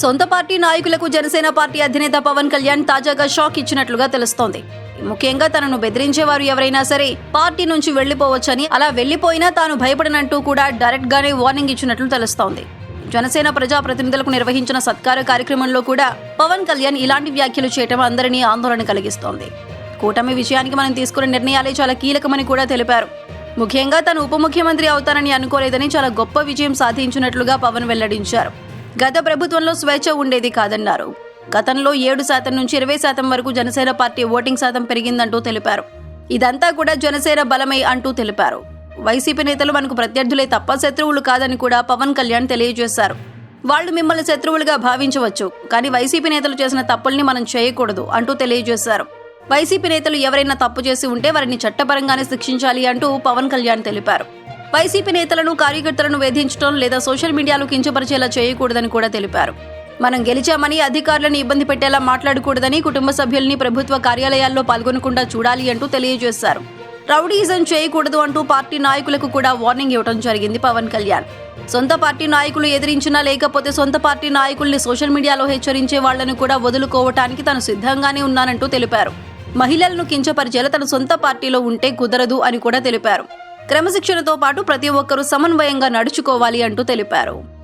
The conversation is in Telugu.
సొంత పార్టీ నాయకులకు జనసేన పార్టీ అధినేత పవన్ కళ్యాణ్ తాజాగా షాక్ ఇచ్చినట్లుగా తెలుస్తోంది. ముఖ్యంగా తనను బెదిరించేవారు ఎవరైనా సరే పార్టీ నుంచి వెళ్ళిపోవచ్చని అలా వెళ్ళిపోయినా తాను భయపడనంటూ కూడా డైరెక్ట్ గానే వార్నింగ్ ఇచ్చినట్లు తెలుస్తోంది. జనసేన ప్రజాప్రతినిధులకు నిర్వహించిన సత్కార కార్యక్రమంలో కూడా పవన్ కళ్యాణ్ ఇలాంటి వ్యాఖ్యలు చేయటం అందరినీ ఆందోళన కలిగిస్తోంది. కూటమి విషయానికి మనం తీసుకున్న నిర్ణయాలే చాలా కీలకమని కూడా తెలిపారు. ముఖ్యంగా తను ఉప ముఖ్యమంత్రి అవుతానని అనుకోలేదని చాలా గొప్ప విజయం సాధించినట్లుగా పవన్ వెల్లడించారు. గత ప్రభుత్వంలో స్వేచ్ఛ ఉండేది కాదన్నారు. గతంలో ఏడు శాతం నుంచి ఇరవై శాతం వరకు జనసేన పార్టీ ఓటింగ్ శాతం పెరిగిందంటూ తెలిపారు. ఇదంతా కూడా జనసేన బలమై అంటూ తెలిపారు. వైసీపీ నేతలు మనకు ప్రత్యర్థులే తప్ప శత్రువులు కాదని కూడా పవన్ కళ్యాణ్ తెలియజేశారు. వాళ్ళు మిమ్మల్ని శత్రువులుగా భావించవచ్చు కానీ వైసీపీ నేతలు చేసిన తప్పుల్ని మనం చేయకూడదు అంటూ తెలియజేశారు. వైసీపీ నేతలు ఎవరైనా తప్పు చేసి ఉంటే వారిని చట్టపరంగానే శిక్షించాలి అంటూ పవన్ కళ్యాణ్ తెలిపారు. వైసీపీ నేతలను కార్యకర్తలను వేధించడం లేదా సోషల్ మీడియాలో కించపరిచేలా చేయకూడదని కూడా తెలిపారు. మనం గెలిచామని అధికారులను ఇబ్బంది పెట్టేలా మాట్లాడకూడదని కుటుంబ సభ్యుల్ని ప్రభుత్వ కార్యాలయాల్లో పాల్గొనకుండా చూడాలి అంటూ తెలియజేశారు. రౌడీజం చేయకూడదు అంటూ పార్టీ నాయకులకు కూడా వార్నింగ్ ఇవ్వడం జరిగింది పవన్ కళ్యాణ్. సొంత పార్టీ నాయకులు ఎదిరించినా లేకపోతే సొంత పార్టీ నాయకుల్ని సోషల్ మీడియాలో హెచ్చరించే వాళ్ళను కూడా వదులుకోవటానికి తాను సిద్ధంగానే ఉన్నానంటూ తెలిపారు. మహిళలను కించపరిచేలా తన సొంత పార్టీలో ఉంటే కుదరదు అని కూడా తెలిపారు. క్రమశిక్షణతో పాటు ప్రతి ఒక్కరూ సమన్వయంగా నడుచుకోవాలి అంటూ తెలిపారు.